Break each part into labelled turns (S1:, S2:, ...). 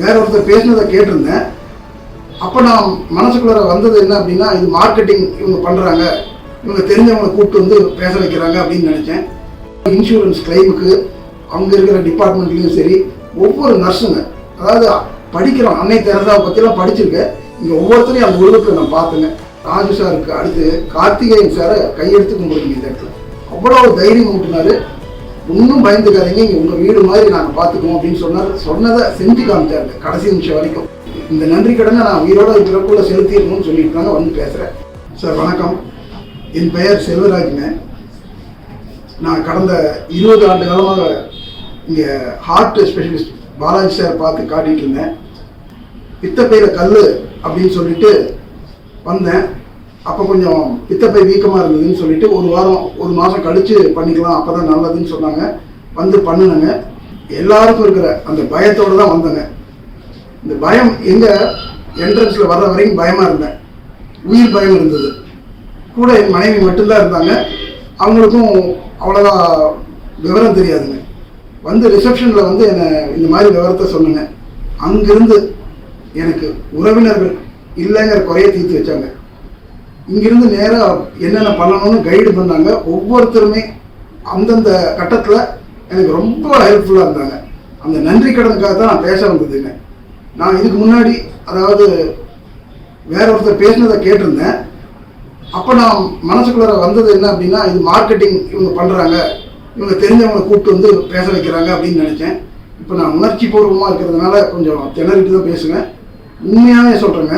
S1: வேற ஒருத்தர் பேசினதை கேட்டிருந்தேன். அப்போ நான் மனசுக்குள்ளார வந்தது என்ன அப்படின்னா இது மார்க்கெட்டிங் இவங்க பண்ணுறாங்க இவங்க தெரிஞ்சவங்களை கூப்பிட்டு வந்து பேச வைக்கிறாங்க அப்படின்னு நினச்சேன். இன்சூரன்ஸ் கிளைமுக்கு அங்கே இருக்கிற டிபார்ட்மெண்ட்லேயும் சரி ஒவ்வொரு நர்ஸுங்க அதாவது படிக்கிறோம் அன்னை தெரசாவை பற்றிலாம் படிச்சிருக்கேன். இங்கே ஒவ்வொருத்தரையும் அந்த உருவத்தில் நான் பார்த்தேங்க. ராஜு சாருக்கு அடுத்து கார்த்திகேயன் சாரை கையெடுத்து கும்பிடுங்க இந்த இடத்துல. அவ்வளோ ஒரு தைரியம் ஊட்டினாரு. ஒன்றும் பயந்துக்காதீங்க. இங்கே உங்கள் வீடு மாதிரி நாங்கள் பார்த்துக்குவோம் அப்படின்னு சொன்னார். சொன்னதை செஞ்சு காமிச்சாரு. கடைசி நிமிஷம் வரைக்கும். இந்த நன்றி கடனை நான் உயிரோட இருக்கிறக்குள்ள செலுத்திடணும்னு சொல்லியிருக்காங்க வந்து பேசுகிறேன் சார் வணக்கம். என் பெயர் செல்வராஜ்ங்க. நான் கடந்த இருபது ஆண்டு காலமாக இங்கே ஹார்ட் ஸ்பெஷலிஸ்ட் பாலாஜி சார் பார்த்து காட்டிகிட்டு இருந்தேன். பித்தப்பையில் கல் அப்படின்னு சொல்லிட்டு வந்தேன். அப்போ கொஞ்சம் பித்தப்பை வீக்கமாக இருந்ததுன்னு சொல்லிட்டு ஒரு வாரம் ஒரு மாதம் கழித்து பண்ணிக்கலாம் அப்போ தான் நல்லதுன்னு சொன்னாங்க. வந்து பண்ணுனேங்க. எல்லாருக்கும் இருக்கிற அந்த பயத்தோடு தான் வந்தேங்க. இந்த பயம் எங்கே என்ட்ரன்ஸில் வர்ற வரைக்கும் பயமாக இருந்தேன். உயிர் பயம் இருந்தது. கூட என் மனைவி மட்டும்தான் இருந்தாங்க. அவங்களுக்கும் அவ்வளோவா விவரம் தெரியாதுங்க. வந்து ரிசப்ஷனில் வந்து என்னை இந்த மாதிரி விவரத்தை சொன்னேங்க. அங்கிருந்து எனக்கு உறவினர்கள் இல்லைங்கிற குறைய தீர்த்து வச்சாங்க. இங்கிருந்து நேராக என்னென்ன பண்ணணும்னு கைடு பண்ணாங்க. ஒவ்வொருத்தருமே அந்தந்த கட்டத்தில் எனக்கு ரொம்ப ஹெல்ப்ஃபுல்லாக இருந்தாங்க. அந்த நன்றி கடனுக்காக தான் நான் பேச வந்ததுங்க நான் இதுக்கு முன்னாடி அதாவது வேற ஒருத்தர் பேசினதை கேட்டிருந்தேன். அப்போ நான் மனசுக்குள்ளார வந்தது என்ன அப்படின்னா இது மார்க்கெட்டிங் இவங்க பண்ணுறாங்க இவங்க தெரிஞ்சவங்களை கூப்பிட்டு வந்து பேச வைக்கிறாங்க அப்படின்னு நினச்சேன். இப்போ நான் உணர்ச்சி பூர்வமாக இருக்கிறதுனால கொஞ்சம் திணறிட்டு தான் பேசுவேன். உண்மையாகவே சொல்கிறேங்க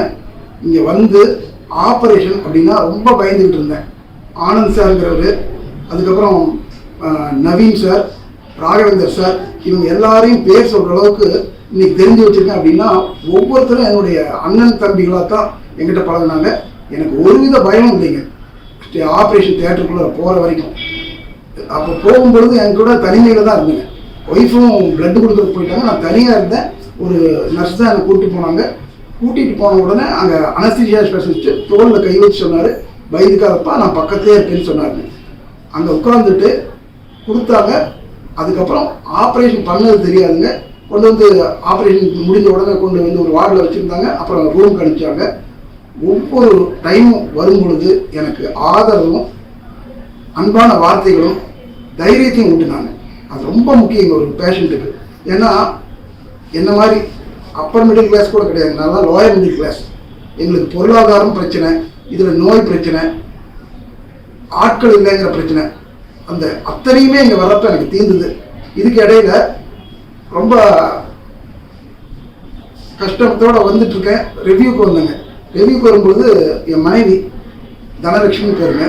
S1: இங்கே வந்து ஆப்ரேஷன் அப்படின்னா ரொம்ப பயந்துக்கிட்டு இருந்தேன். ஆனந்த் சார்ங்கிறவர் அதுக்கப்புறம் நவீன் சார் ராகவேந்தர் சார் இவங்க எல்லாரையும் பேர் சொல்கிற அளவுக்கு இன்னைக்கு தெரிஞ்சு வச்சிருக்கேன் அப்படின்னா ஒவ்வொருத்தரும் என்னுடைய அண்ணன் தம்பிகளாக தான் எங்கிட்ட பழகுனாங்க. எனக்கு ஒருவித பயமும் இல்லைங்க. ஆப்ரேஷன் தேட்டருக்குள்ளே போகிற வரைக்கும். அப்போ போகும்பொழுது என் கூட தனிமையில் தான் இருந்தேங்க. ஒய்ஃபும் பிளட் கொடுக்குறதுக்கு போயிட்டாங்க. நான் தனியாக இருந்தேன். ஒரு நர்ஸ் தான் என்னை கூப்பிட்டு போனாங்க. கூட்டிகிட்டு போன உடனே அங்கே அனஸ்தீசியா ஸ்பெஷலிஸ்ட்டு தோலில் கை வச்சு சொன்னார் பயந்துக்காதப்பா நான் பக்கத்துலேயே இருக்கேன்னு சொன்னாருங்க அங்கே உட்காந்துட்டு கொடுத்தாங்க. அதுக்கப்புறம் ஆப்ரேஷன் பண்ணது தெரியாதுங்க. கொண்டு வந்து ஆப்ரேஷன் முடிஞ்ச உடனே கொண்டு வந்து ஒரு வார்டில் வச்சுருந்தாங்க. அப்புறம் ரூம் அனுப்பிச்சாங்க ஒவ்வொரு டைமும் வரும் பொழுது எனக்கு ஆதரவும் அன்பான வார்த்தைகளும் தைரியத்தையும் ஊட்டினாங்க. அது ரொம்ப முக்கியம் ஒரு பேஷண்ட்டுக்கு ஏன்னா என்ன மாதிரி அப்பர் மிடில் கிளாஸ் கூட கிடையாது. நான் தான் லோயர் மிடில் கிளாஸ் எங்களுக்கு பொருளாதாரம் பிரச்சனை இதில் நோய் பிரச்சனை ஆட்கள் இல்லைங்கிற பிரச்சனை. அந்த அத்தனையுமே இங்கே வரப்ப எனக்கு தீர்ந்தது இதுக்கு இடையில ரொம்ப கஷ்டத்தோடு வந்துட்டுருக்கேன். ரிவ்யூக்கு வந்தேங்க. ரிவ்யூக்கு வரும்போது என் மனைவி தனலட்சுமி பேருங்க.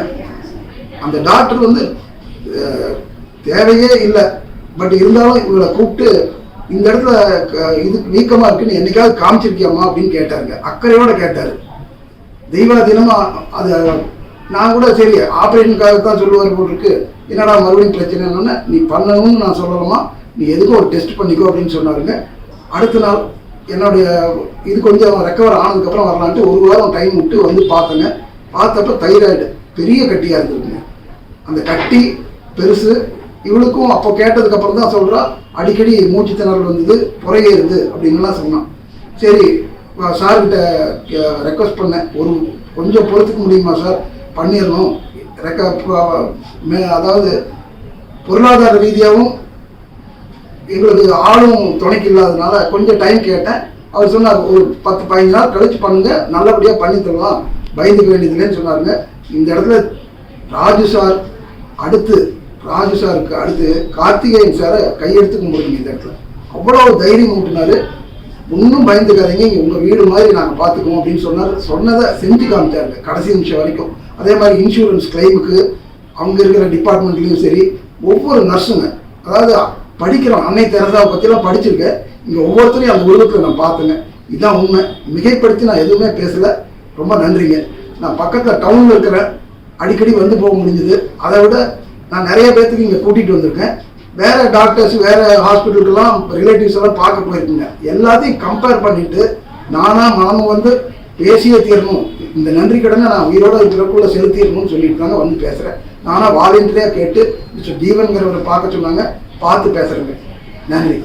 S1: அந்த டாக்டர் வந்து தேவையே இல்லை. பட் இருந்தாலும் இவங்களை கூப்பிட்டு இந்த இடத்துல க- இது வீக்கமா இருக்குன்னு என்னைக்காவது காமிச்சிருக்கியம்மா அப்படின்னு கேட்டாருங்க. அக்கறையோட கேட்டார். தெய்வாதீனமா அது நான் கூட சரி ஆப்ரேஷனுக்காக தான் சொல்லுவார் போல் இருக்கு. என்னடா மறுபடியும் பிரச்சனைன்னு நீ பண்ணணும்னு நான் சொல்லலாமா நீ எதுக்கும் ஒரு டெஸ்ட் பண்ணிக்கோ அப்படின்னு சொன்னாருங்க. அடுத்த நாள் என்னுடைய இது கொஞ்சம் ரெக்கவர் ஆனதுக்கப்புறம் வரலான்ட்டு ஒரு வாரம் டைம் விட்டு வந்து பார்த்தேங்க. பார்த்தப்ப தைராய்டு பெரிய கட்டியாக இருந்திருக்குங்க. அந்த கட்டி பெருசு இவளுக்கும் அப்போ கேட்டதுக்கப்புறம் தான் சொல்கிறா அடிக்கடி மூச்சு திணறல் வந்தது புறையேறுது அப்படின்னுலாம் சொன்னான். சரி சார்கிட்ட ரெக்வஸ்ட் பண்ணேன். ஒரு கொஞ்சம் பொறுத்துக்க முடியுமா சார்? பண்ணிடணும் ரெக்க அதாவது பொருளாதார ரீதியாகவும் எங்களுக்கு ஆளும் துணைக்கு இல்லாததுனால கொஞ்சம் டைம் கேட்டேன். அவர் சொன்னார் ஒரு பத்து பதினஞ்சு நாள் கழிச்சு பண்ணுங்க நல்லபடியாக பண்ணி தரலாம். பயந்துக்க வேண்டியதில்லைன்னு சொன்னாருங்க. இந்த இடத்துல ராஜு சார் அடுத்து ராஜு சாருக்கு அடுத்து கார்த்திகேயன் சாரை கையெடுத்து கும்பிடுங்க இந்த இடத்துல. அவ்வளோ தைரியம் ஊட்டினாரு. ஒன்றும் பயந்துக்காதீங்க இங்கே உங்கள் வீடு மாதிரி நாங்கள் பார்த்துக்குவோம் அப்படின்னு சொன்னார். சொன்னதை செஞ்சு காமிச்சாருங்க கடைசி நிமிஷம் வரைக்கும். அதே மாதிரி இன்சூரன்ஸ் கிளைமுக்கு அவங்க இருக்கிற டிபார்ட்மெண்ட்லேயும் சரி ஒவ்வொரு நர்ஸுங்க அதாவது படிக்கிறோம் அன்னை தெரசாவை பற்றிலாம் படிச்சிருக்கேன் இங்கே ஒவ்வொருத்தரையும் அந்த உருவத்தில் நான் பார்த்தேங்க. இதுதான் உண்மை. மிகைப்படுத்தி நான் எதுவுமே பேசலை. ரொம்ப நன்றிங்க. நான் பக்கத்தில் டவுனில் இருக்கிறேன் அடிக்கடி வந்து போக முடிஞ்சது. அதை விட நான் நிறைய பேர்த்துக்கு இங்கே கூட்டிகிட்டு வந்திருக்கேன். வேறு டாக்டர்ஸ் வேறு ஹாஸ்பிட்டலுக்கெல்லாம் ரிலேட்டிவ்ஸ் எல்லாம் பார்க்க போயிருக்குங்க. எல்லாத்தையும் கம்பேர் பண்ணிவிட்டு நானாக மனமும் வந்து பேசியே தீரணும். இந்த நன்றி கடனை நான் உயிரோட இருக்கிறக்குள்ள செலுத்திடணும்னு சொல்லியிருக்காங்க வந்து பேசுகிறேன் நானாக வாலண்டியராக கேட்டு மிஸ்டர் ஜீவன்கிறவரை பார்க்க சொன்னாங்க. பார்த்து பேசுகிறேங்க நன்றி.